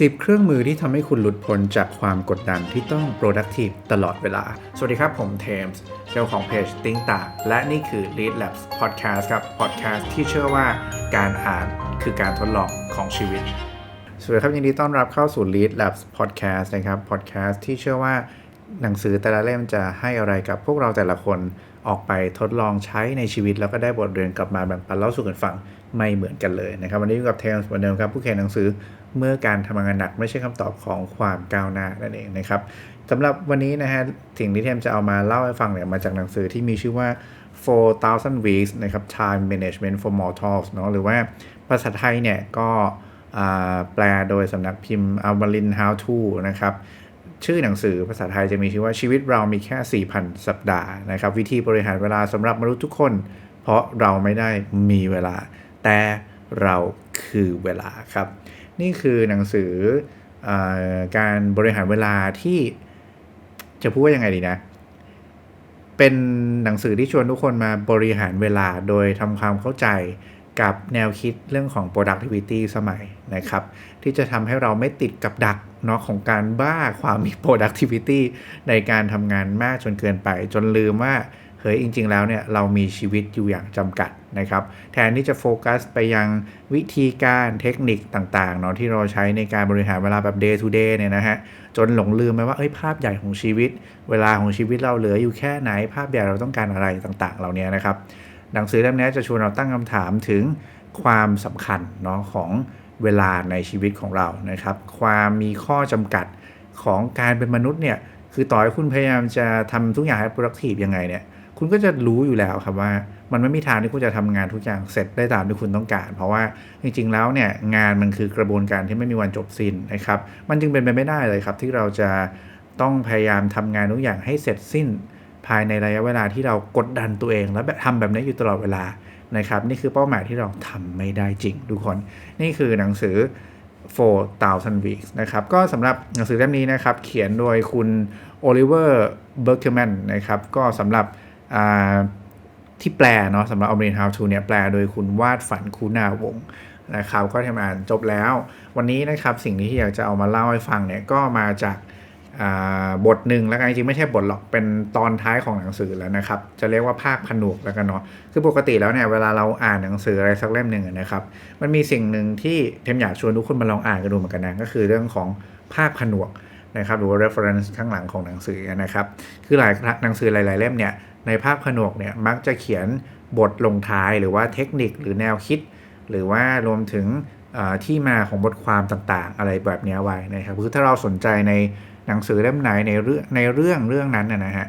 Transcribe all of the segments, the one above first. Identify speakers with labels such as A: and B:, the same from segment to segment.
A: 10 เครื่องมือที่ทำให้คุณหลุดพ้นจากความกดดันที่ต้อง productive ตลอดเวลา สวัสดีครับผมเทมส์เจ้าของเพจติ้งตาและนี่คือ Lead Labs Podcast ครับ podcast ที่เชื่อว่าการอ่านคือการทดลองของชีวิต สวัสดีครับยินดีต้อนรับเข้าสู่ Lead Labs Podcast นะครับ podcast ที่เชื่อว่าหนังสือแต่ละเล่มจะให้อะไรกับพวกเราแต่ละคนออกไปทดลองใช้ในชีวิตแล้วก็ได้บทเรียนกลับมาแบ่งปันเล่าสู่กันฟังไม่เหมือนกันเลยนะครับ วันนี้อยู่กับเทมส์เหมือนเดิมครับผู้เขียนหนังสือ เมื่อการทำงานหนักไม่ใช่คำตอบของความก้าวหน้านั่นเองนะครับสำหรับวันนี้นะฮะสิ่งที่เทมจะเอามาเล่าให้ฟังเนี่ยมาจากหนังสือที่มีชื่อว่า 4,000 weeks นะครับ time management for mortals เนาะหรือว่าภาษาไทยเนี่ยก็แปลโดยสำนักพิมพ์อัลบาลิน how to นะครับชื่อหนังสือภาษาไทยจะมีชื่อว่าชีวิตเรามีแค่ 4,000 สัปดาห์นะครับวิธีบริหารเวลาสำหรับมนุษย์ทุกคน เพราะเราไม่ได้มีเวลา แต่เราคือเวลาครับ นี่คือหนังสืออการบริหารเวลาที่จะพูดว่ายังไงดีนะ เป็นหนังสือที่ชวนทุกคนมาบริหารเวลาโดยทำความเข้าใจกับแนวคิดเรื่องของ productivity สมัยนะครับ ที่จะทำให้เราไม่ติดกับดักเนาะของการบ้าความมี productivity ในการทำงานมากจนเกินไป จนลืมว่า เฮ้ยจริง ๆ แล้วเนี่ยเรามีชีวิตอยู่อย่างจำกัดนะครับ แทนที่จะโฟกัสไปยังวิธีการเทคนิคต่างๆเนาะที่เราใช้ในการบริหารเวลาแบบ day to day เนี่ยนะฮะจนหลงลืมไปว่าเอ้ยภาพใหญ่ของชีวิต เวลาของชีวิตเราเหลืออยู่แค่ไหน ภาพใหญ่เราต้องการอะไรต่างๆ เหล่านี้นะครับหนังสือเล่มนี้จะชวนเราตั้งคำถามถึงความสำคัญเนาะของเวลาในชีวิตของเรานะครับ ความมีข้อจำกัดของการเป็นมนุษย์เนี่ยคือต่อให้คุณพยายามจะทำทุกอย่างให้ productive ยังไงเนี่ย คุณก็จะรู้อยู่แล้วครับว่ามันไม่มีทางที่คุณจะทำงานทุกอย่างเสร็จได้ตามที่คุณต้องการ เพราะว่าจริงๆแล้วเนี่ยงานมันคือกระบวนการที่ไม่มีวันจบสิ้นนะครับ มันจึงเป็นไปไม่ได้เลยครับ ที่เราจะต้องพยายามทำงานทุกอย่างให้เสร็จสิ้น ภายในระยะเวลาที่เรากดดันตัวเอง แล้วแบบทำแบบนี้อยู่ตลอดเวลานะครับนี่คือเป้าหมายที่เราทำไม่ได้จริงทุกคนนี่คือหนังสือ4,000 weeks นะครับ ก็สำหรับหนังสือเล่มนี้นะครับ เขียนโดยคุณโอลิเวอร์ เบิร์กเกอร์แมนนะครับ ก็สำหรับ ที่แปลเนาะสำหรับ o m r i n How to เนี่ยแปลโดยคุณวาดฝันคุณาวงนะครับ ก็ทำอ่านจบแล้ว วันนี้นะครับสิ่งที่อยากจะเอามาเล่าให้ฟังเนี่ยก็มาจากบทหนึ่งแล้วกันจริงไม่ใช่บทหรอกเป็นตอนท้ายของหนังสือแล้วนะครับ จะเรียกว่าภาคผนวกแล้วกันเนาะคือปกติแล้วเนี่ยเวลาเราอ่านหนังสืออะไรสักเล่มหนึ่งนะครับ มันมีสิ่งหนึ่งที่เทมอยากชวนทุกคนมาลองอ่านกันดูเหมือนกันนะก็คือเรื่องของภาคผนวกนะครับหรือว่า reference ข้างหลังของหนังสือนะครับ คือหลายหนังสือหลาย ๆ เล่มเนี่ย ในภาคผนวกเนี่ยมักจะเขียนบทลงท้ายหรือว่าเทคนิคหรือแนวคิด หรือว่ารวมถึงที่มาของบทความต่างๆ อะไรแบบนี้ไว้นะครับคือถ้าเราสนใจในหนังสือเล่มไหนในเรื่องในเรื่องเรื่องนั้นนะฮะ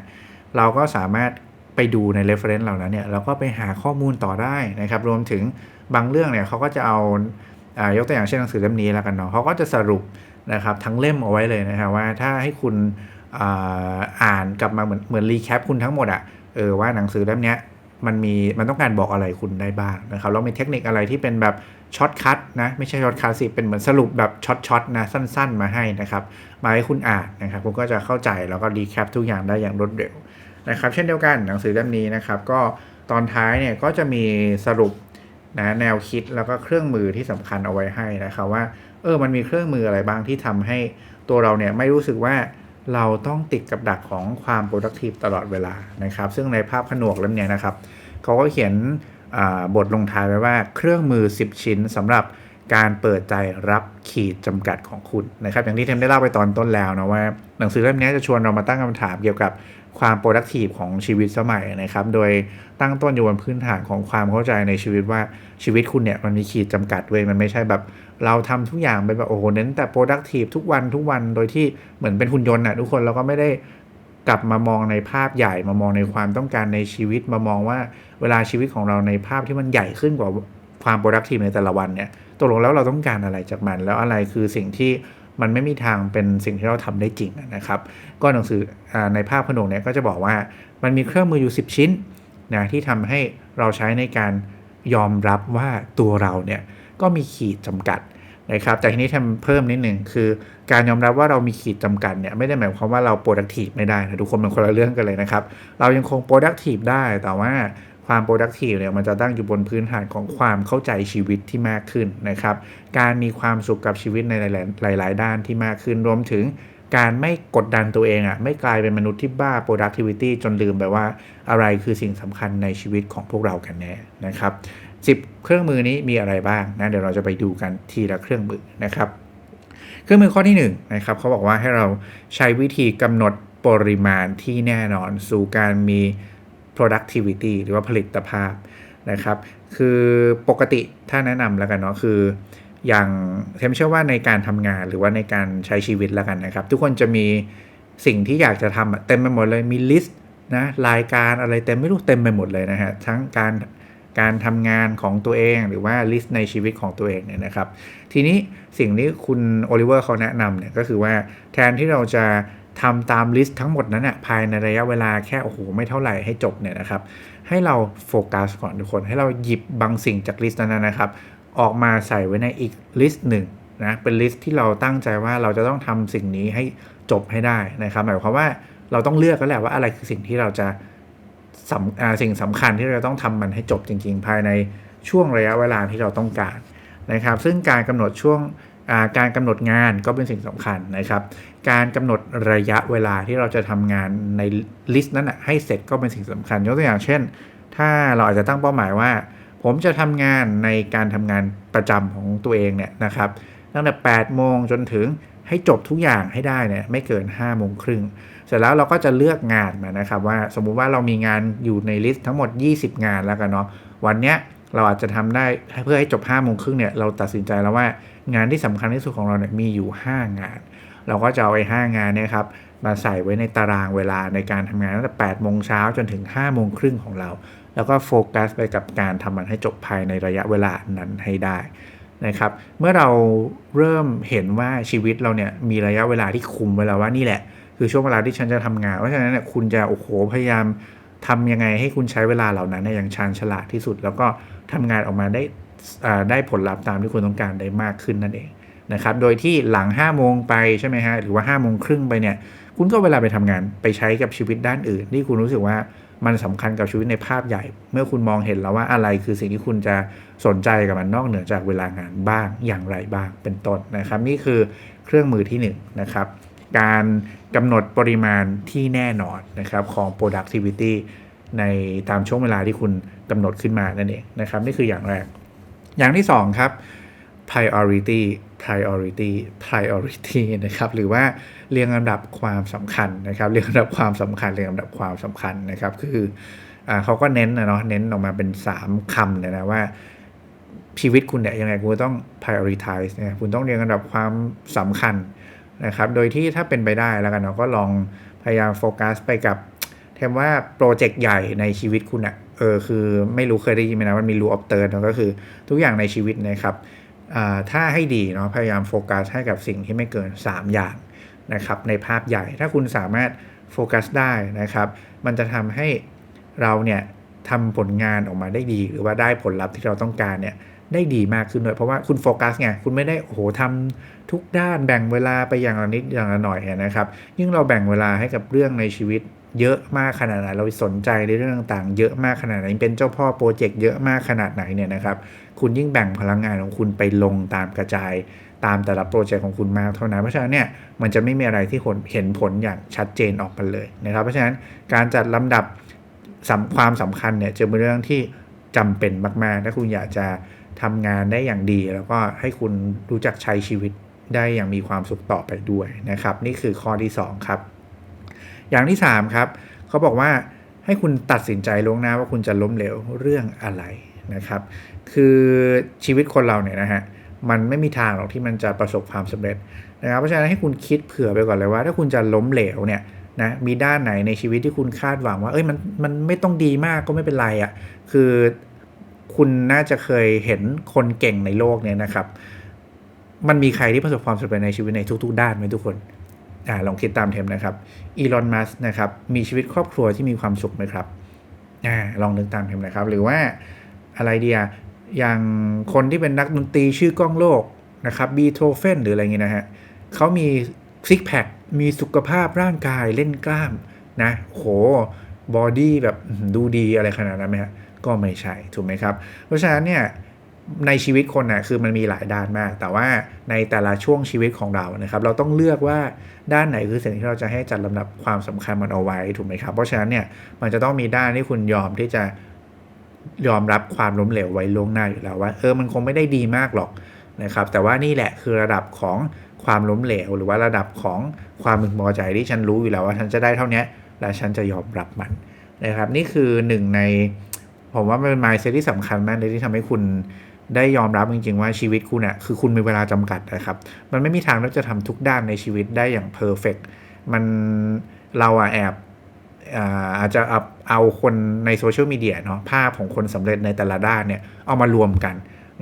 A: เราก็สามารถไปดูใน reference เหล่านั้นเนี่ยเราก็ไปหาข้อมูลต่อได้นะครับ รวมถึงบางเรื่องเนี่ยเขาก็จะเอายกตัวอย่างเช่นหนังสือเล่มนี้แล้วกันเนาะเขาก็จะสรุปนะครับทั้งเล่มเอาไว้เลยนะครับว่าถ้าให้คุณอ่านกลับมาเหมือนเหมือนรีแคปคุณทั้งหมดอะ เออว่าหนังสือเล่มนี้มันมีมันต้องการบอกอะไรคุณได้บ้างนะครับแล้วมีเทคนิคอะไรที่เป็นแบบช็อตคัทนะไม่ใช่ช็อตคัทสิเป็นเหมือนสรุปแบบช็อตช็อตนะสั้น ๆ มาให้นะครับมาให้คุณอ่านนะครับคุณก็จะเข้าใจแล้วก็รีแคปทุกอย่างได้อย่างรวดเร็วนะครับเช่นเดียวกันหนังสือเล่มนี้นะครับก็ตอนท้ายเนี่ยก็จะมีสรุปนะแนวคิดแล้วก็เครื่องมือที่สำคัญเอาไว้ให้นะครับว่าเออมันมีเครื่องมืออะไรบ้างที่ทำให้ตัวเราเนี่ยไม่รู้สึกว่า เราต้องติดกับดักของความ productive ตลอดเวลานะครับ ซึ่งในภาพผนวกเล่มนี้นะครับเขาก็เขียนบทลงท้ายไว้ว่าเครื่องมือ 10 ชิ้นสำหรับ การเปิดใจรับขีดจำกัดของคุณนะครับอย่างที่เทมได้เล่าไปตอนต้นแล้วนะว่า หนังสือเล่มนี้จะชวนเรามาตั้งคำถามเกี่ยวกับความ productive ของชีวิตสมัยนะครับ โดยตั้งต้นอยู่บนพื้นฐานของความเข้าใจในชีวิตว่าชีวิตคุณเนี่ยมันมีขีดจำกัดเว้ยมันไม่ใช่แบบ เราทำทุกอย่างเป็นแบบโอ้โหเน้นแต่ productive ทุกวันทุกวันโดยที่เหมือนเป็นหุ่นยนต์อะทุกคนเราก็ไม่ได้กลับมามองในภาพใหญ่มามองในความต้องการในชีวิตมามองว่าเวลาชีวิตของเราในภาพที่มันใหญ่ขึ้นกว่าความ productive ในแต่ละวันเนี่ย ตกลงแล้วเราต้องการอะไรจากมัน แล้วอะไรคือสิ่งที่มันไม่มีทางเป็นสิ่งที่เราทำได้จริงนะครับ ก็หนังสืออในภาพผนวกเนี่ยก็จะบอกว่ามันมีเครื่องมืออยู่ 10 ชิ้นนะที่ทำให้เราใช้ในการยอมรับว่าตัวเราเนี่ยก็มีขีดจำกัดนะครับแต่ทีนี้ทำเพิ่มนิดหนึ่งคือการยอมรับว่าเรามีขีดจำกัดเนี่ยไม่ได้หมายความว่าเรา productive ไม่ได้นะทุกคนเป็นคนละเรื่องกันเลยนะครับ เรายังคง productive ได้แต่ว่า ความ productive เนี่ยมันจะตั้งอยู่บนพื้นฐานของความเข้าใจชีวิตที่มากขึ้นนะครับ การมีความสุขกับชีวิตในหลาย ๆ ด้านที่มากขึ้นรวมถึงการไม่กดดันตัวเองอะ่ะไม่กลายเป็นมนุษย์ที่บ้า productivity จนลืมไปว่าอะไรคือสิ่งสำคัญในชีวิตของพวกเรากันแน่นะครับ10 เครื่องมือนี้มีอะไรบ้างนะเดี๋ยวเราจะไปดูกันทีละเครื่องมือนะครับ เครื่องมือข้อที่1นนะครับเขาบอกว่าให้เราใช้วิธีกำหนดปริมาณที่แน่นอนสู่การมี productivity หรือว่าผลิตภาพนะครับ คือปกติถ้าแนะนำแล้วกันเนาะคืออย่างเทมเชื่อว่าในการทำงานหรือว่าในการใช้ชีวิตแล้วกันนะครับ ทุกคนจะมีสิ่งที่อยากจะทำเต็มไปหมดเลยมีลิสต์นะรายการอะไรเต็มไม่รู้เต็มไปหมดเลยนะฮะทั้งการการทำงานของตัวเองหรือว่าลิสต์ในชีวิตของตัวเองเนี่ยนะครับ ทีนี้สิ่งที่คุณโอลิเวอร์เขาแนะนำเนี่ยก็คือว่าแทนที่เราจะ ทำตามลิสต์ทั้งหมดนั้นน่ยภายในระยะเวลาแค่โอ้โหไม่เท่าไหร่ให้จบเนี่ยนะครับ ให้เราโฟกัสก่อนทุกคน ให้เราหยิบบางสิ่งจากลิสต์นั้นนะครับ ออกมาใส่ไว้ในอีกลิสต์หนึ่งนะเป็นลิสต์ที่เราตั้งใจว่าเราจะต้องทำสิ่งนี้ให้จบให้ได้นะครับหมายความว่าเราต้องเลือกก็แหละว่าอะไรคือสิ่งที่เราจะสำสิ่งสำคัญที่เราต้องทำมันให้จบจริง ๆ ภายในช่วงระยะเวลาที่เราต้องการนะครับ ซึ่งการกำหนดช่วงการกำหนดงานก็เป็นสิ่งสำคัญนะครับ การกำหนดระยะเวลาที่เราจะทำงานในลิสต์นั้นให้เสร็จก็เป็นสิ่งสำคัญ ยกตัวอย่างเช่น ถ้าเราอาจจะตั้งเป้าหมายว่า ผมจะทำงานในการทำงานประจำของตัวเองเนี่ยนะครับตั้งแต่8โมงจนถึงให้จบทุกอย่างให้ได้เนี่ยไม่เกิน5โมงครึ่งเสร็จแล้วเราก็จะเลือกงานมานะครับว่าสมมุติว่าเรามีงานอยู่ในลิสต์ทั้งหมด 20 งานแล้วกันเนาะวันเนี้ยเราอาจจะทำได้เพื่อให้จบ5โมงครึ่งเนี่ยเราตัดสินใจแล้วว่างานที่สำคัญที่สุดของเราเนี่ยมีอยู่ 5 งาน เราก็จะเอาไอ้5งานเนี่ยครับมาใส่ไว้ในตารางเวลาในการทำงานตั้งแต่8โมงเช้าจนถึง5โมงครึ่งของเรา แล้วก็โฟกัสไปกับการทำมันให้จบภายในระยะเวลานั้นให้ได้นะครับ เมื่อเราเริ่มเห็นว่าชีวิตเราเนี่ยมีระยะเวลาที่คุมไว้แล้วว่านี่แหละ คือช่วงเวลาที่ฉันจะทำงาน เพราะฉะนั้นเนี่ยคุณจะโอ้โหพยายามทำยังไงให้คุณใช้เวลาเหล่านั้นอย่างชาญฉลาดที่สุด แล้วก็ทำงานออกมาได้ได้ผลลัพธ์ตามที่คุณต้องการได้มากขึ้นนั่นเอง นะครับ โดยที่หลัง5้าโมงไปใช่ไหมฮะ หรือว่า5้าโมงครึ่งไปเนี่ย คุณก็เวลาไปทำงานไปใช้กับชีวิตด้านอื่น ที่คุณรู้สึกว่ามันสำคัญกับชีวิตในภาพใหญ่ เมื่อคุณมองเห็นแล้วว่าอะไรคือสิ่งที่คุณจะสนใจกับมันนอกเหนือจากเวลางานบ้างอย่างไรบ้างเป็นต้นนะครับ นี่คือเครื่องมือที่1นนะครับ การกำหนดปริมาณที่แน่นอนนะครับของ productivity ในตามช่วงเวลาที่คุณกำหนดขึ้นมานั่นเองนะครับ นี่คืออย่างแรก อย่างที่2ครับ priority priority priority นะครับหรือว่าเรียงลำดับความสำคัญนะครับเรียงลำดับความสำคัญเรียงลำดับความสำคัญนะครับคืออเขาก็เน้นนะเนาะเน้นออกมาเป็น 3คำเลยนะว่า ชีวิตคุณเนี่ยยังไงคุณต้อง prioritize นะคุณต้องเรียงลำดับความสำคัญนะครับโดยที่ถ้าเป็นไปได้แล้วกันเนาะก็ลองพยายามโฟกัสไปกับเทมว่าโปรเจกต์ใหญ่ในชีวิตคุณอะเออคือไม่รู้เคยได้ยินไหมนะมันมีรูออฟเตอร์ก็คือทุกอย่างในชีวิตนะครับ ถ้าให้ดีเนาะพยายามโฟกัสให้กับสิ่งที่ไม่เกิน 3 อย่างนะครับในภาพใหญ่ถ้าคุณสามารถโฟกัสได้นะครับ มันจะทำให้เราเนี่ยทำผลงานออกมาได้ดี หรือว่าได้ผลลัพธ์ที่เราต้องการเนี่ยได้ดีมากขึ้นด้วยเพราะว่าคุณโฟกัสไงคุณไม่ได้โอ้โหทำทุกด้านแบ่งเวลาไปอย่างละนิดอย่างละหน่อยนะครับ ยิ่งเราแบ่งเวลาให้กับเรื่องในชีวิต เยอะมากขนาดไหนเราสนใจในเรื่องต่างๆ เยอะมากขนาดไหนเป็นเจ้าพ่อโปรเจกต์เยอะมากขนาดไหนเนี่ยนะครับ คุณยิ่งแบ่งพลังงานของคุณไปลงตามกระจายตามแต่ละโปรเจกต์ของคุณมากเท่านั้น เพราะฉะนั้นเนี่ยมันจะไม่มีอะไรที่เห็นผลอย่างชัดเจนออกมาเลยนะครับ เพราะฉะนั้นการจัดลำดับความสำคัญเนี่ยจะเป็นเรื่องที่จำเป็นมากๆถ้าคุณอยากจะทำงานได้อย่างดี แล้วก็ให้คุณรู้จักใช้ชีวิตได้อย่างมีความสุขต่อไปด้วยนะครับ นี่คือข้อที่ 2 ครับ อย่างที่ 3 ครับเขาบอกว่าให้คุณตัดสินใจล่วงหน้าว่าคุณจะล้มเหลวเรื่องอะไรนะครับ คือชีวิตคนเราเนี่ยนะฮะมันไม่มีทางหรอกที่มันจะประสบความสำเร็จนะครับ เพราะฉะนั้นให้คุณคิดเผื่อไปก่อนเลยว่า ถ้าคุณจะล้มเหลวเนี่ยนะมีด้านไหนในชีวิตที่คุณคาดหวังว่าเอ้ยมันมันไม่ต้องดีมากก็ไม่เป็นไรอะ่ะคือคุณน่าจะเคยเห็นคนเก่งในโลกเนี่ยนะครับ มันมีใครที่ประสบความสำเร็จในชีวิตในทุก ๆ ด้านไหมทุกคน อ่าลองคิดตามเทมนะครับอีลอนมัสนะครับมีชีวิตครอบครัวที่มีความสุขไหมครับอ่าลองนึกตามเทมนะครับ หรือว่าอะไรเดียอย่างคนที่เป็นนักดนตรีชื่อก้องโลกนะครับบีโธเฟนหรืออะไรเงี้ยนะฮะเขามีซิกแพคมีสุขภาพร่างกายเล่นกล้ามนะโหบอดี้แบบดูดีอะไรขนาดนั้นไหมฮะก็ไม่ใช่ ถูกไหมครับ เพราะฉะนั้นเนี่ย ในชีวิตคนนะ่ะคือมันมีหลายด้านมาก แต่ว่าในแต่ละช่วงชีวิตของเรานะครับ เราต้องเลือกว่าด้านไหนคือสิ่งที่เราจะให้จัดลำดับความสำคัญมันเอาไว้ถูกไหมครับ เพราะฉะนั้นเนี่ยมันจะต้องมีด้านที่คุณยอมที่จะยอมรับความล้มเหลวไว้ล่วงหน้าอยู่แล้วว่าเออมันคงไม่ได้ดีมากหรอกนะครับ แต่ว่านี่แหละคือระดับของความล้มเหลว หรือว่าระดับของความมึนพอใจที่ฉันรู้อยู่แล้วว่าฉันจะได้เท่านี้และฉันจะยอมรับมันนะครับ นี่คือหนึ่งในผมว่ามันเป็น mindset ที่สำคัญมากเลยที่ทำให้คุณ ได้ยอมรับจริงๆว่าชีวิตคุณเนะคือคุณมีเวลาจำกัดนะครับ มันไม่มีทางที่จะทำทุกด้านในชีวิตได้อย่างเพอร์เฟกมันเราอะแอบอาจจะเอาเอาคนในโซเชียลมีเดียเนาะภาพของคนสำเร็จในแต่ละด้านเนี่ยเอามารวมกัน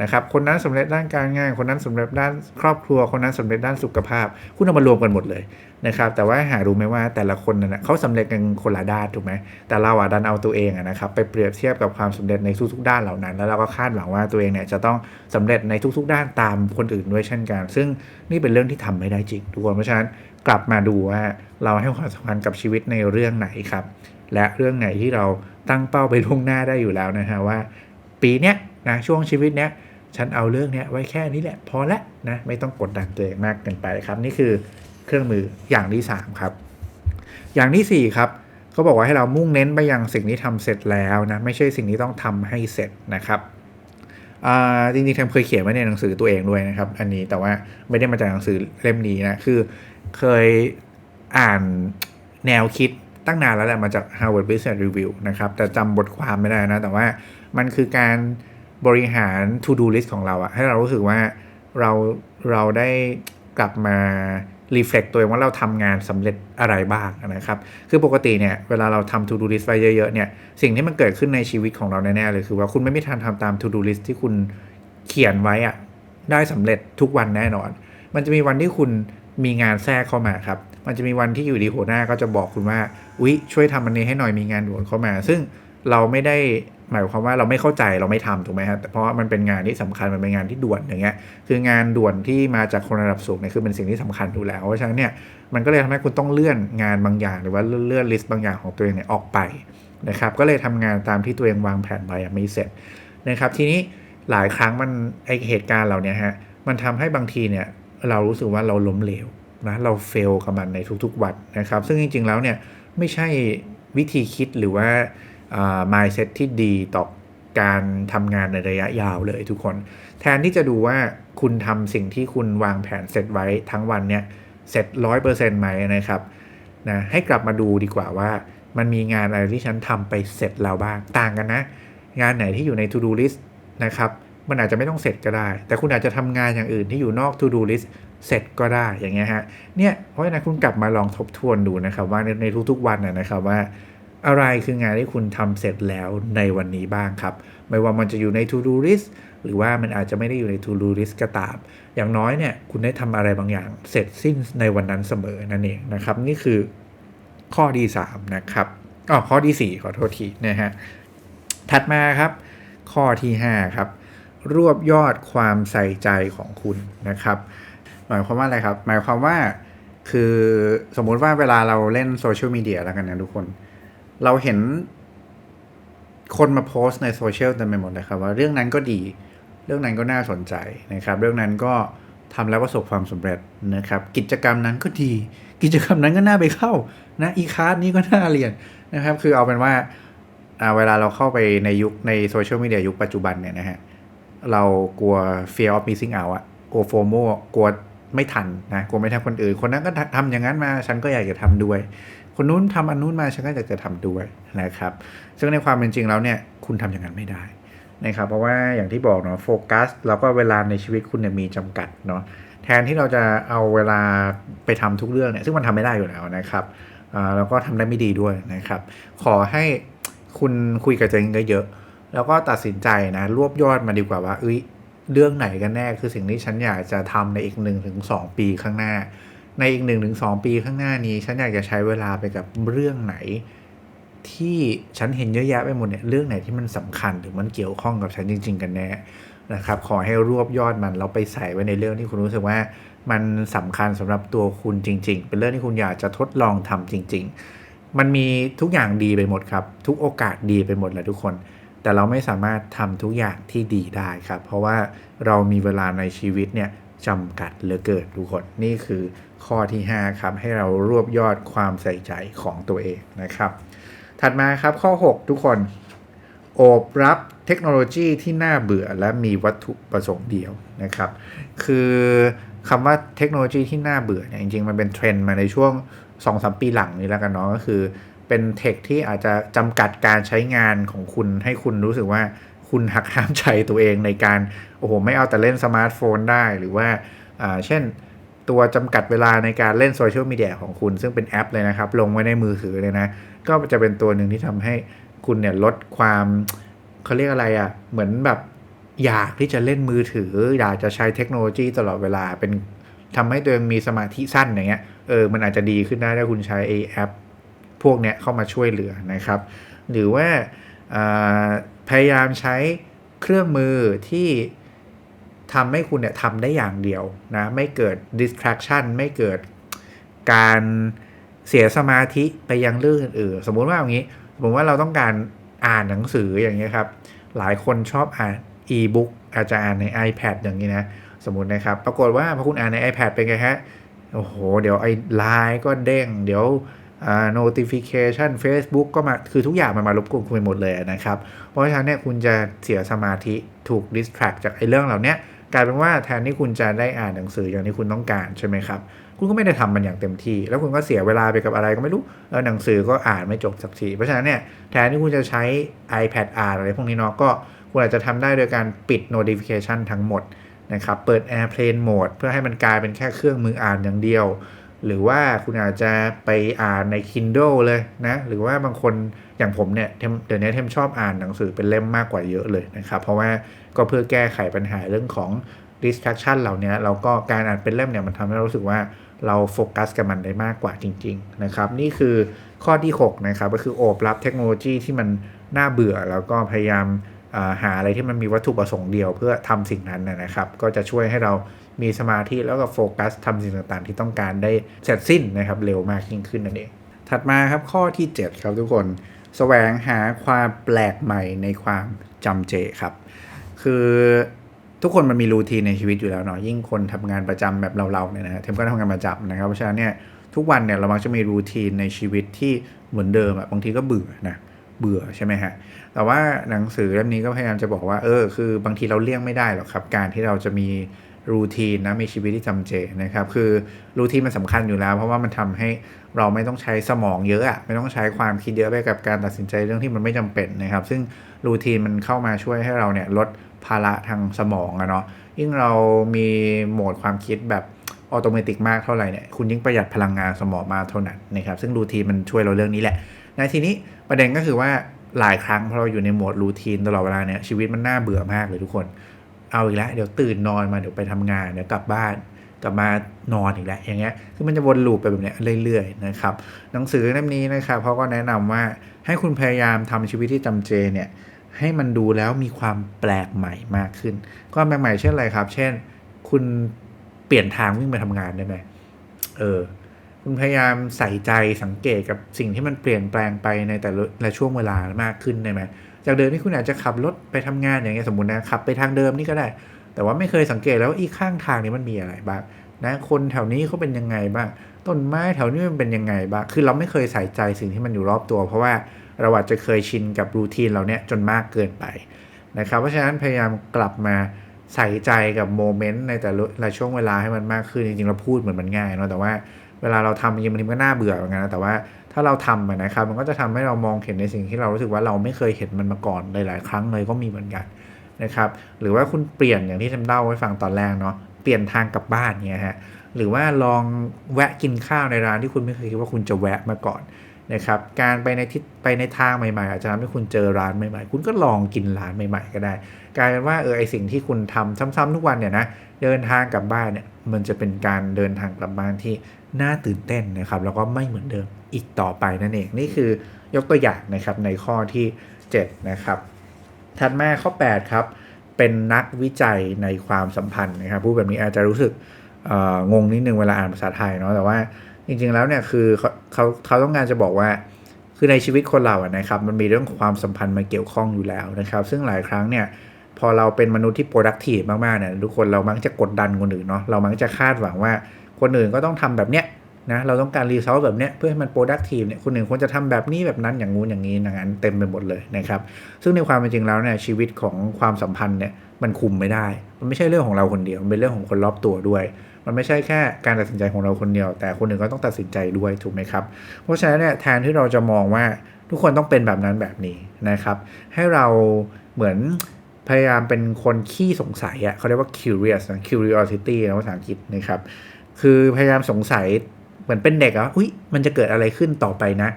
A: นะครับคนนั้นสำเร็จด้านการงาน คนนั้นสำเร็จด้านครอบครัว คนนั้นสำเร็จด้านสุขภาพ คุณเอามารวมกันหมดเลยนะครับแต่ว่าหารู้ไหมว่าแต่ละคนนะเขาสำเร็จกันคนละด้านถูกไหมแต่เราอะดันเอาตัวเองนะครับไปเปรียบเทียบกับความสำเร็จในทุกๆด้านเหล่านั้น แล้วเราก็คาดหวังว่าตัวเองเนี่ยจะต้องสำเร็จในทุกๆ ด้านตามคนอื่นด้วยเช่นกัน ซึ่งนี่เป็นเรื่องที่ทำไม่ได้จริงทุกคนเพราะฉะนั้นกลับมาดูว่าเราให้ความสำคัญกับชีวิตในเรื่องไหนครับ และเรื่องไหนที่เราตั้งเป้าไปล่วงหน้าได้อยู่แล้วนะฮะว่า ปีเนี้ยนะช่วงชีวิตเนี้ย ฉันเอาเรื่องนี้ไว้แค่นี้แหละพอละนะไม่ต้องกดดันตัวเองมากเกินไปครับ นี่คือเครื่องมืออย่างที่ 3 ครับ อย่างที่ 4 ครับเขาบอกว่าให้เรามุ่งเน้นไปยังสิ่งที่ทำเสร็จแล้วนะไม่ใช่สิ่งที่ต้องทำให้เสร็จนะครับจริงๆทำเคยเขียนไว้ในหนังสือตัวเองด้วยนะครับ อันนี้แต่ว่าไม่ได้มาจากหนังสือเล่มนี้นะคือเคยอ่านแนวคิดตั้งนานแล้วแหละมาจาก Harvard Business Review นะครับแต่จำบทความไม่ได้นะ แต่ว่ามันคือการ บริหาร to do list ของเราอะให้เรารู้สึกว่าเราเราได้กลับมารีเฟล็กตัวเองว่าเราทำงานสำเร็จอะไรบ้างนะครับ คือปกติเนี่ย เวลาเราทำ to do list ไปเยอะๆเนี่ย สิ่งที่มันเกิดขึ้นในชีวิตของเราแน่ๆเลยคือว่าคุณไม่มีทางทำตาม to do list ที่คุณเขียนไว้อะได้สำเร็จทุกวันแน่นอน มันจะมีวันที่คุณมีงานแทรกเข้ามาครับ มันจะมีวันที่อยู่ดีหัวหน้าก็จะบอกคุณว่า อุ๊ย ช่วยทำอันนี้ให้หน่อยมีงานด่วนเข้ามา ซึ่งเราไม่ได้ หมายความว่าเราไม่เข้าใจเราไม่ทำถูกไหมครับเพราะว่ามันเป็นงานที่สำคัญมันเป็นงานที่ด่วนอย่างเงี้ยคืองานด่วนที่มาจากคนระดับสูงเนี่ยคือเป็นสิ่งที่สำคัญอยู่แล้วเพราะฉะนั้นเนี่ยมันก็เลยทำให้คุณต้องเลื่อนงานบางอย่าง หรือว่าเลื่อนลิสต์บางอย่างของตัวเองเนี่ยออกไปนะครับก็เลยทำงานตามที่ตัวเองวางแผนไว้ไม่เสร็จนะครับทีนี้หลายครั้งมันไอเหตุการณ์เหล่านี้ฮะมันทำให้บางทีเนี่ยเรารู้สึกว่าเราล้มเหลวนะเราเฟลกับมันในทุกๆวันนะครับซึ่งจริงๆแล้วเนี่ยไม่ใช่วิธีคิดหรือว่า mindset ที่ดีต่อการทำงานในระยะยาวเลยทุกคน แทนที่จะดูว่าคุณทำสิ่งที่คุณวางแผนเสร็จไว้ทั้งวันเนี่ยเสร็จร้อยเปอร์เซ็นต์ไหมนะครับนะให้กลับมาดูดีกว่าว่ามันมีงานอะไรที่ฉันทำไปเสร็จแล้วบ้างต่างกันนะ งานไหนที่อยู่ใน to do list นะครับมันอาจจะไม่ต้องเสร็จก็ได้ แต่คุณอาจจะทำงานอย่างอื่นที่อยู่นอก to do list เสร็จก็ได้อย่างเงี้ยฮะเนี่ยเพราะฉะนั้นคุณกลับมาลองทบทวนดูนะครับว่าในทุกๆวันนะครับว่า อะไรคืองานที่คุณทำเสร็จแล้วในวันนี้บ้างครับ ไม่ว่ามันจะอยู่ใน to do list หรือว่ามันอาจจะไม่ได้อยู่ใน to do list ก็ตาม อย่างน้อยเนี่ยคุณได้ทำอะไรบางอย่างเสร็จสิ้นในวันนั้นเสมอนั่นเองนะครับ นี่คือข้อที่3นะครับอ๋อข้อที่ 4 ขอโทษทีนะฮะถัดมาครับ ข้อที่ 5 ครับ รวบยอดความใส่ใจของคุณนะครับ หมายความว่าอะไรครับ หมายความว่าคือสมมุติว่าเวลาเราเล่นโซเชียลมีเดียแล้วกันนะทุกคน เราเห็นคนมาโพสต์ในโซเชียลเต็มไปหมดเลยครับว่าเรื่องนั้นก็ดี เรื่องนั้นก็น่าสนใจนะครับ เรื่องนั้นก็ทำแล้วประสบความสำเร็จนะครับ กิจกรรมนั้นก็ดี กิจกรรมนั้นก็น่าไปเข้านะอีคาร์ดนี้ก็น่าเรียนนะครับ คือเอาเป็นว่าเวลาเราเข้าไปในยุคในโซเชียลมีเดียยุคปัจจุบันเนี่ยนะฮะเรากลัว fear of missing out อะกลัวโฟโมกลัวไม่ทันนะกลัวไม่ทันคนอื่น คนนั้นก็ทำอย่างนั้นมา ฉันก็อยากจะทำด้วย คนนู้นทำอันนู้นมาฉันก็อยากจะทำด้วยนะครับ ซึ่งในความเป็นจริงแล้วเนี่ยคุณทำอย่างนั้นไม่ได้นะครับเพราะว่าอย่างที่บอกเนาะโฟกัสแล้วก็เวลาในชีวิตคุณเนี่ยมีจำกัดเนาะแทนที่เราจะเอาเวลาไปทำทุกเรื่องเนี่ยซึ่งมันทำไม่ได้อยู่แล้วนะครับแล้วก็ทำได้ไม่ดีด้วยนะครับ ขอให้คุณคุยกับตัวเองเยอะๆแล้วก็ตัดสินใจนะรวบยอดมาดีกว่าว่าเอ้ยเรื่องไหนกันแน่คือสิ่งที่ฉันอยากจะทำในอีกหนึ่งถึงสองปีข้างหน้า ในอีกหนึ่งถึงสองปีข้างหน้านี้ ฉันอยากจะใช้เวลาไปกับเรื่องไหน ที่ฉันเห็นเยอะแยะไปหมดเนี่ยเรื่องไหนที่มันสำคัญหรือมันเกี่ยวข้องกับฉันจริง ๆ กันแน่นะครับ ขอให้รวบยอดมันแล้วไปใส่ไว้ในเรื่องที่คุณรู้สึกว่ามันสำคัญสำหรับตัวคุณจริง ๆ เป็นเรื่องที่คุณอยากจะทดลองทำจริง ๆ มันมีทุกอย่างดีไปหมดครับ ทุกโอกาสดีไปหมดแหละทุกคน แต่เราไม่สามารถทำทุกอย่างที่ดีได้ครับ เพราะว่าเรามีเวลาในชีวิตเนี่ย จำกัดเหลือเกินทุกคนนี่คือข้อที่5ครับให้เรารวบยอดความใส่ใจของตัวเองนะครับ ถัดมาครับข้อ 6 ทุกคนโอบรับเทคโนโลยีที่น่าเบื่อและมีวัตถุประสงค์เดียวนะครับ คือคำว่าเทคโนโลยีที่น่าเบื่อเนี่ยจริงๆ มันเป็นเทรนด์มาในช่วง 2-3 ปีหลังนี้แล้วกันเนาะก็คือเป็นเทคที่อาจจะจำกัดการใช้งานของคุณให้คุณรู้สึกว่า คุณหักห้ามใจตัวเองในการ โอ้โห ไม่เอาแต่เล่นสมาร์ทโฟนได้หรือว่าเช่นตัวจำกัดเวลาในการเล่นโซเชียลมีเดียของคุณ ซึ่งเป็นแอปเลยนะครับ ลงไว้ในมือถือเลยนะ ก็จะเป็นตัวหนึ่งที่ทำให้คุณเนี่ยลดความเขาเรียกอะไรอะ่ะ เหมือนแบบอยากที่จะเล่นมือถือ อยากจะใช้เทคโนโลยีตลอดเวลาเป็นทำให้ตัวเองมีสมาธิสั้นอย่างเงี้ยเออมันอาจจะดีขึ้นได้ถ้าคุณใช้ไอแอป พวกนี้เข้ามาช่วยเหลือนะครับ หรือว่า พยายามใช้เครื่องมือที่ทำให้คุณเนี่ยทำได้อย่างเดียวนะไม่เกิด distraction ไม่เกิดการเสียสมาธิไปยังเรื่องอื่นๆสมมุติว่าอย่างนี้สมมติว่าเราต้องการอ่านหนังสืออย่างเงี้ยครับ หลายคนชอบอ่าน e-book อาจจะอ่านใน iPad อย่างนี้นะสมมตินะครับ ปรากฏว่าพอคุณอ่านใน iPad เป็นไงฮะโอ้โห เดี๋ยวไอ้ไลน์ก็เด้ง เดี๋ยว notification Facebook ก็มา คือทุกอย่างมันมารบกวนคุณไปหมดเลยนะครับ เพราะฉะนั้นเนี่ยคุณจะเสียสมาธิถูก distract จากไอ้เรื่องเหล่านี้กลายเป็นว่าแทนที่คุณจะได้อ่านหนังสืออย่างที่คุณต้องการใช่ไหมครับ คุณก็ไม่ได้ทำมันอย่างเต็มที่ แล้วคุณก็เสียเวลาไปกับอะไรก็ไม่รู้ แล้วหนังสือก็อ่านไม่จบสักที เพราะฉะนั้นเนี่ยแทนที่คุณจะใช้ iPad อ่านอะไรพวกนี้เนาะ ก็คุณอาจจะทำได้โดยการปิด notification ทั้งหมดนะครับ เปิด airplane mode เพื่อให้มันกลายเป็นแค่เครื่องมืออ่านอย่างเดียว หรือว่าคุณอาจจะไปอ่านใน Kindle เลยนะ หรือว่าบางคนอย่างผมเนี่ยเดี๋ยวนี้เทมชอบอ่านหนังสือเป็นเล่มมากกว่าเยอะเลยนะครับ เพราะว่าก็เพื่อแก้ไขปัญหาเรื่องของ distraction เหล่านี้เราก็การอ่านเป็นเล่มเนี่ยมันทำให้เรารู้สึกว่าเราโฟกัสกับมันได้มากกว่าจริง ๆ นะครับ นี่คือข้อที่ 6 นะครับ ก็คือโอบรับเทคโนโลยีที่มันน่าเบื่อแล้วก็พยายามหาอะไรที่มันมีวัตถุประสงค์เดียวเพื่อทำสิ่งนั้นนะครับ ก็จะช่วยให้เรา มีสมาธิแล้วก็โฟกัสทำสิ่งต่างๆ ที่ต้องการได้เสร็จสิ้นนะครับเร็วมากยิ่งขึ้นนั่นเอง ถัดมาครับข้อที่ 7 ครับทุกคนสแสวงหาความแปลกใหม่ในความจำเจครับ คือทุกคนมันมีรูทีนในชีวิตอยู่แล้วเนาะยิ่งคนทำงานประจำแบบเราๆเนี่ยนะเทมก็ทำงานประจำนะครับเพราะฉะนั้นเนี่ยทุกวันเนี่ยเรามักจะมีรูทีนในชีวิตที่เหมือนเดิมอะบางทีก็เบื่อนะเบื่อใช่ไหมฮะแต่ว่าหนังสือเล่มนี้ก็พยายามจะบอกว่าเออคือบางทีเราเลี่ยงไม่ได้หรอกครับ การที่เราจะมี รูทีนนะมีชีวิตที่จำเจนะครับ คือรูทีนมันสำคัญอยู่แล้ว เพราะว่ามันทำให้เราไม่ต้องใช้สมองเยอะอะไม่ต้องใช้ความคิดเยอะไปกับการตัดสินใจเรื่องที่มันไม่จำเป็นนะครับ ซึ่งรูทีนมันเข้ามาช่วยให้เราเนี่ยลดภาระทางสมองอะเนาะยิ่งเรามีโหมดความคิดแบบออโตเมติกมากเท่าไหร่เนี่ยคุณยิ่งประหยัดพลังงานสมองมากเท่านั้นนะครับ ซึ่งรูทีนมันช่วยเราเรื่องนี้แหละในทีนี้ประเด็นก็คือว่าหลายครั้งพอเราอยู่ในโหมดรูทีนตลอดเวลาเนี่ยชีวิตมันน่าเบื่อมากเลยทุกคน เอาอีกแล้วเดี๋ยวตื่นนอนมาเดี๋ยวไปทำงานเดี๋ยวกลับบ้านกลับมานอนอีกแล้วอย่างเงี้ยคือมันจะวนลูปไปแบบเนี้ยเรื่อยๆนะครับหนังสือเล่มนี้นะครับเขาก็แนะนำว่าให้คุณพยายามทำชีวิตที่จำเจเนี่ยให้มันดูแล้วมีความแปลกใหม่มากขึ้น ความแปลกใหม่เช่นอะไรครับ เช่น คุณเปลี่ยนทางวิ่งไปทำงานได้ไหมเออคุณพยายามใส่ใจสังเกตกับสิ่งที่มันเปลี่ยนแปลงไปในแต่ละช่วงเวลามากขึ้นได้ไหม จากเดิมที่คุณอาจจะขับรถไปทำงานอย่างเงี้ยสมมตินะขับไปทางเดิมนี่ก็ได้ แต่ว่าไม่เคยสังเกตแล้วว่าอีกข้างทางนี้มันมีอะไรบ้างนะคนแถวนี้เขาเป็นยังไงบ้างต้นไม้แถวนี้มันเป็นยังไงบ้างคือเราไม่เคยใส่ใจสิ่งที่มันอยู่รอบตัว เพราะว่าเราอาจจะเคยชินกับรูทีนเราเนี้ยจนมากเกินไปนะครับเพราะฉะนั้นพยายามกลับมาใส่ใจกับโมเมนต์ในแต่ละช่วงเวลาให้มันมากขึ้นจริงๆเราพูดเหมือนมันง่ายเนาะแต่ว่าเวลาเราทำจริงมันก็น่าเบื่อเหมือนกันนะแต่ว่า ถ้าเราทำนะครับ มันก็จะทำให้เรามองเห็นในสิ่งที่เรารู้สึกว่าเราไม่เคยเห็นมันมาก่อนหลาย ๆ ครั้งเลยก็มีเหมือนกันนะครับ หรือว่าคุณเปลี่ยนอย่างที่ทำเล่าไว้ฟังตอนแรกเนาะเปลี่ยนทางกลับบ้านเนี่ยฮะหรือว่าลองแวะกินข้าวในร้านที่คุณไม่เคยคิดว่าคุณจะแวะมาก่อนนะครับ การไปในทิศไปในทางใหม่ๆ อาจจะทำให้คุณเจอร้านใหม่ๆ คุณก็ลองกินร้านใหม่ๆ ก็ได้ กลายเป็นว่าเออไอสิ่งที่คุณทำซ้ำๆทุกวันเนี่ยนะเดินทางกลับบ้านเนี่ยมันจะเป็นการเดินทางกลับบ้านที่น่าตื่นเต้นนะครับ แล้วก็ไม่เหมือนเดิม อีกต่อไปนั่นเอง นี่คือยกตัวอย่างนะครับในข้อที่ 7 นะครับ ถัดมาข้อ 8 ครับ เป็นนักวิจัยในความสัมพันธ์นะครับพูดแบบนี้อาจจะรู้สึกงงนิดนึงเวลาอ่านภาษาไทยเนาะแต่ว่าจริงๆแล้วเนี่ยคือเขาเขาเขาต้องการจะบอกว่าคือในชีวิตคนเราอะนะครับมันมีเรื่องความสัมพันธ์มาเกี่ยวข้องอยู่แล้วนะครับ ซึ่งหลายครั้งเนี่ยพอเราเป็นมนุษย์ที่ productive มากๆเนี่ยทุกคนเรามักจะกดดันคนอื่นเนาะเรามักจะคาดหวังว่าคนอื่นก็ต้องทำแบบเนี้ย นะเราต้องการรีซอสแบบเนี้ยเพื่อให้มัน productive เนี่ยคนอื่นควรจะทำแบบนี้แบบนั้นอย่างงู้นอย่างนี้อย่างนั้นเต็มไปหมดเลยนะครับ ซึ่งในความเป็นจริงแล้วเนี่ยชีวิตของความสัมพันธ์เนี่ยมันคุมไม่ได้ มันไม่ใช่เรื่องของเราคนเดียว มันเป็นเรื่องของคนรอบตัวด้วย มันไม่ใช่แค่การตัดสินใจของเราคนเดียว แต่คนอื่นก็ต้องตัดสินใจด้วยถูกไหมครับ เพราะฉะนั้นเนี่ยแทนที่เราจะมองว่าทุกคนต้องเป็นแบบนั้นแบบนี้นะครับ ให้เราเหมือนพยายามเป็นคนขี้สงสัยอะ่ะเขาเรียกว่า curious นะ curiosity นะภาษาอังกฤษนะครับ คือพยายามสงสัย มือนเป็นเด็กอะอุ้ยมันจะเกิดอะไรขึ้นต่อไปนะ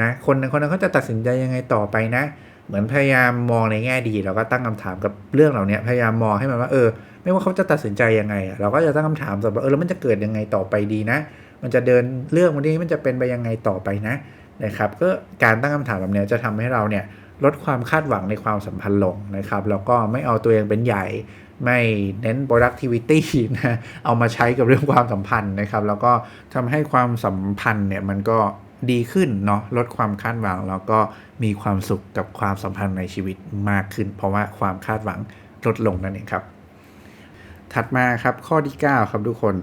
A: นะคนคนนั้นเขาจะตัดสินใจยังไงต่อไปนะ เหมือนพยายามมองในแง่ดีแล้วก็ตั้งคำถามกับเรื่องเหล่านี้พยายามมองให้มันว่าเออ ไม่ว่าเขาจะตัดสินใจยังไงอะเราก็จะตั้งคำถามต่อว่าเออแล้วมันจะเกิดยังไงต่อไปดีนะ มันจะเดินเรื่องวันนี้มันจะเป็นไปยังไงต่อไปนะนะครับก็การตั้งคำถามแบบนี้จะทำให้เราเนี่ยลดความคาดหวังในความสัมพันธ์ลงนะครับแล้วก็ไม่เอาตัวเองเป็นใหญ่ ไม่เน้น productivity นะเอามาใช้กับเรื่องความสัมพันธ์นะครับ แล้วก็ทำให้ความสัมพันธ์เนี่ยมันก็ดีขึ้นเนาะลดความคาดหวัง แล้วก็มีความสุขกับความสัมพันธ์ในชีวิตมากขึ้น เพราะว่าความคาดหวังลดลงนั่นเองครับ ถัดมาครับข้อที่ 9 ครับทุกคน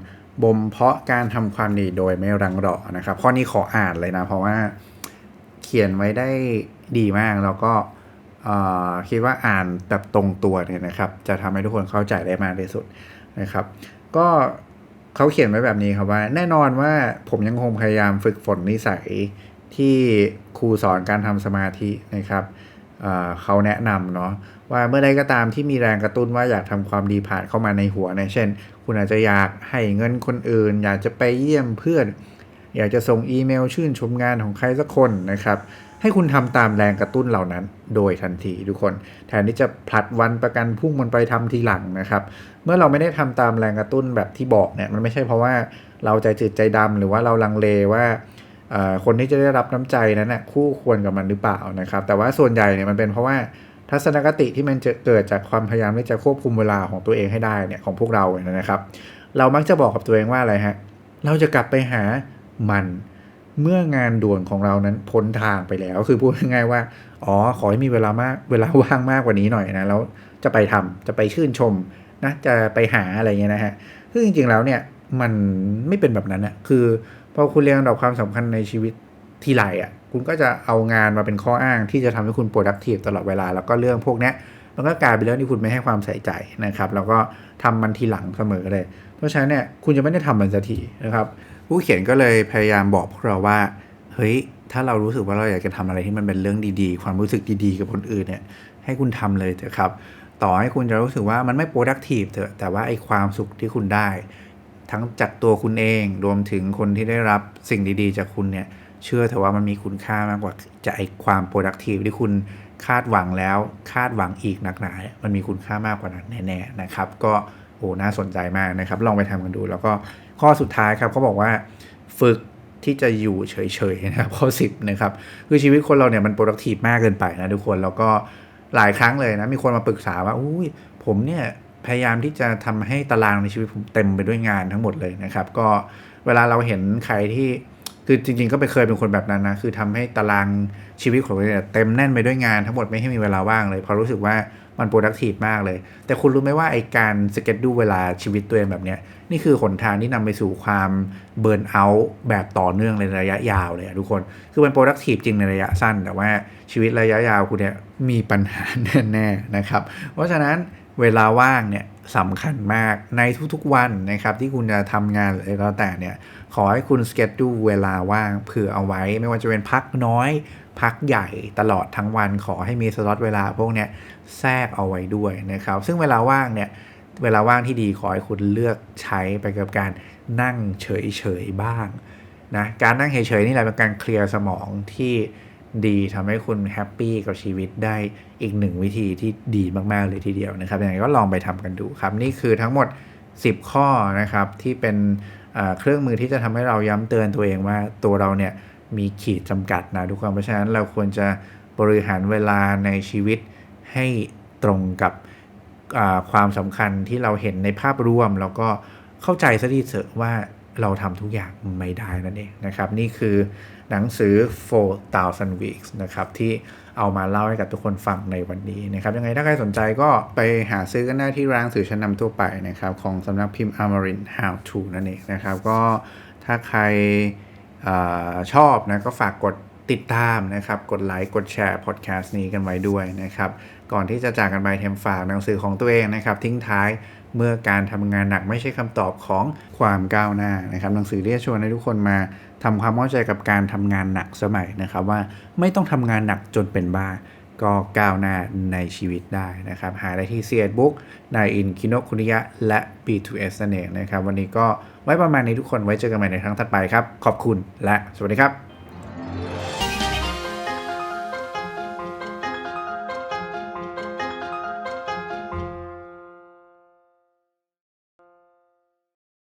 A: บ่มเพาะการทำความดีโดยไม่รังรอนะครับ ข้อนี้ขออ่านเลยนะ เพราะว่าเขียนไว้ได้ดีมากแล้วก็ คิดว่าอ่านแบบตรงตัวเนี่ยนะครับ จะทำให้ทุกคนเข้าใจได้มากที่สุดนะครับ ก็เขาเขียนไว้แบบนี้ครับว่า แน่นอนว่าผมยังคงพยายามฝึกฝนนิสัยที่ครูสอนการทำสมาธินะครับเขาแนะนำเนาะว่าเมื่อใดก็ตามที่มีแรงกระตุ้นว่าอยากทำความดีผ่านเข้ามาในหัวนะเช่น คุณอาจจะอยากให้เงินคนอื่น อยากจะไปเยี่ยมเพื่อน อยากจะส่งอีเมลชื่นชมงานของใครสักคนนะครับ ให้คุณทำตามแรงกระตุ้นเหล่านั้น โดยทันทีทุกคน แทนที่จะผลัดวันประกันพุ่งมันไปทำทีหลังนะครับ เมื่อเราไม่ได้ทำตามแรงกระตุ้นแบบที่บอกเนี่ยมันไม่ใช่เพราะว่าเราใจจืดใจดำหรือว่าเราลังเลว่าคนที่จะได้รับน้ำใจนั้นนะคู่ควรกับมันหรือเปล่านะครับ แต่ว่าส่วนใหญ่เนี่ยมันเป็นเพราะว่าทัศนคติที่มันจะเกิดจากความพยายามที่จะควบคุมเวลาของตัวเองให้ได้เนี่ยของพวกเราเนี่ยนะครับ เรามักจะบอกกับตัวเองว่าอะไรฮะเราจะกลับไปหามัน เมื่องานด่วนของเรานั้นพ้นทางไปแล้ว คือพูดง่ายๆว่า อ๋อ ขอให้มีเวลามากเวลาว่างมากกว่านี้หน่อยนะ แล้วจะไปทำจะไปชื่นชมนะจะไปหาอะไรเงี้ยนะฮะซึ่งจริงๆแล้วเนี่ยมันไม่เป็นแบบนั้นอะคือพอคุณเรียงดับความสำคัญในชีวิตทีไรอะ่ะคุณก็จะเอางานมาเป็นข้ออ้างที่จะทำให้คุณ productive ตลอดเวลา แล้วก็เรื่องพวกนี้มันก็กลายเป็นเรื่องที่คุณไม่ให้ความใส่ใจนะครับ แล้วก็ทำมันทีหลังเสมอเลย เพราะฉะนั้นเนี่ยคุณจะไม่ได้ทำมันสักทีนะครับ ผู้เขียนก็เลยพยายามบอกพวกเราว่า เฮ้ย ถ้าเรารู้สึกว่าเราอยากจะทำอะไรที่มันเป็นเรื่องดีๆ ความรู้สึกดีๆ กับคนอื่นเนี่ย ให้คุณทำเลยเถอะครับ ต่อให้คุณจะรู้สึกว่ามันไม่ productive เถอะ แต่ว่าไอ้ความสุขที่คุณได้ ทั้งจากตัวคุณเอง รวมถึงคนที่ได้รับสิ่งดีๆ จากคุณเนี่ย เชื่อเถอะว่ามันมีคุณค่ามากกว่าจะไอ้ความ productive ที่คุณคาดหวังแล้ว คาดหวังอีกนักหนา มันมีคุณค่ามากกว่านั้นแน่ๆนะครับ ก็โอ้น่าสนใจมากนะครับ ลองไปทำกันดูแล้วก็ ข้อสุดท้ายครับเขาบอกว่าฝึกที่จะอยู่เฉยๆนะครับข้อสิบนะครับคือชีวิตคนเราเนี่ยมัน productive มากเกินไปนะทุกคนแล้วก็หลายครั้งเลยนะมีคนมาปรึกษาว่าอุ้ยผมเนี่ยพยายามที่จะทำให้ตารางในชีวิตผมเต็มไปด้วยงานทั้งหมดเลยนะครับ ก็เวลาเราเห็นใครที่คือจริง ๆ ก็ไปเคยเป็นคนแบบนั้นนะคือทำให้ตารางชีวิตของเราเนี่ยเต็มแน่นไปด้วยงานทั้งหมดไม่ให้มีเวลาว่างเลยเพราะรู้สึกว่า มันโปรดักทีฟมากเลย แต่คุณรู้ไหมว่าไอการสเก็ตดูเวลาชีวิตตัวเองแบบเนี้ยนี่คือหนทางที่นำไปสู่ความเบิร์นเอาท์แบบต่อเนื่องในระยะยาวเลยทุกคน คือมันโปรดักทีฟจริงในระยะสั้น แต่ว่าชีวิตระยะยาวคุณเนี่ยมีปัญหาแน่ๆนะครับ เพราะฉะนั้นเวลาว่างเนี่ยสำคัญมากในทุกๆวันนะครับ ที่คุณจะทำงานอะไรก็แต่เนี่ย ขอให้คุณสเก็ตดูเวลาว่างเผื่อเอาไว้ ไม่ว่าจะเป็นพักน้อย พักใหญ่ตลอดทั้งวันขอให้มีสล็อตเวลาพวกเนี้ยแทรกเอาไว้ด้วยนะครับ ซึ่งเวลาว่างเนี่ยเวลาว่างที่ดีขอให้คุณเลือกใช้ไปกับการนั่งเฉยๆบ้างนะการนั่งเฉยๆนี่แหละเป็นการเคลียร์สมองที่ดีทำให้คุณแฮปปี้กับชีวิตได้อีกหนึ่งวิธีที่ดีมากๆเลยทีเดียวนะครับยังไงก็ลองไปทำกันดูครับ นี่คือทั้งหมด 10 ข้อนะครับที่เป็นเครื่องมือที่จะทำให้เราย้ำเตือนตัวเองว่าตัวเราเนี่ย มีขีดจำกัดนะทุกคนเพราะฉะนั้นเราควรจะบริหารเวลาในชีวิตให้ตรงกับความสำคัญที่เราเห็นในภาพรวม แล้วก็เข้าใจซะทีเถอะว่าเราทำทุกอย่างไม่ได้นั่นเองนะครับ นี่คือหนังสือ 4,000 weeks นะครับ ที่เอามาเล่าให้กับทุกคนฟังในวันนี้นะครับ ยังไงถ้าใครสนใจก็ไปหาซื้อกันได้ที่ร้านสื่อชั้นนำทั่วไปนะครับ ของสำนักพิมพ์ Amarin How to นั่นเองนะครับ ก็ถ้าใคร อชอบนะก็ฝากกดติดตามนะครับ กดไลค์ กดแชร์พอดแคสต์นี้กันไว้ด้วยนะครับ ก่อนที่จะจากกันไปเทมฝากหนังสือของตัวเองนะครับ ทิ้งท้ายเมื่อการทำงานหนักไม่ใช่คำตอบของความก้าวหน้านะครับ หนังสือที่จะชวนให้ทุกคนมาทำความเข้าใจกับการทำงานหนักสมัยนะครับ ว่าไม่ต้องทำงานหนักจนเป็นบ้า ก็ก้าวหน้าในชีวิตได้นะครับ หาได้ที่เซียบุ๊กนายอินคิโนคุนิยะและ B2S นั่นเองนะครับ วันนี้ก็ ไว้ประมาณนี้ทุกคนไว้เจอกันใหม่ในครั้งถัดไปครับ ขอบคุณและสวัสดีครับ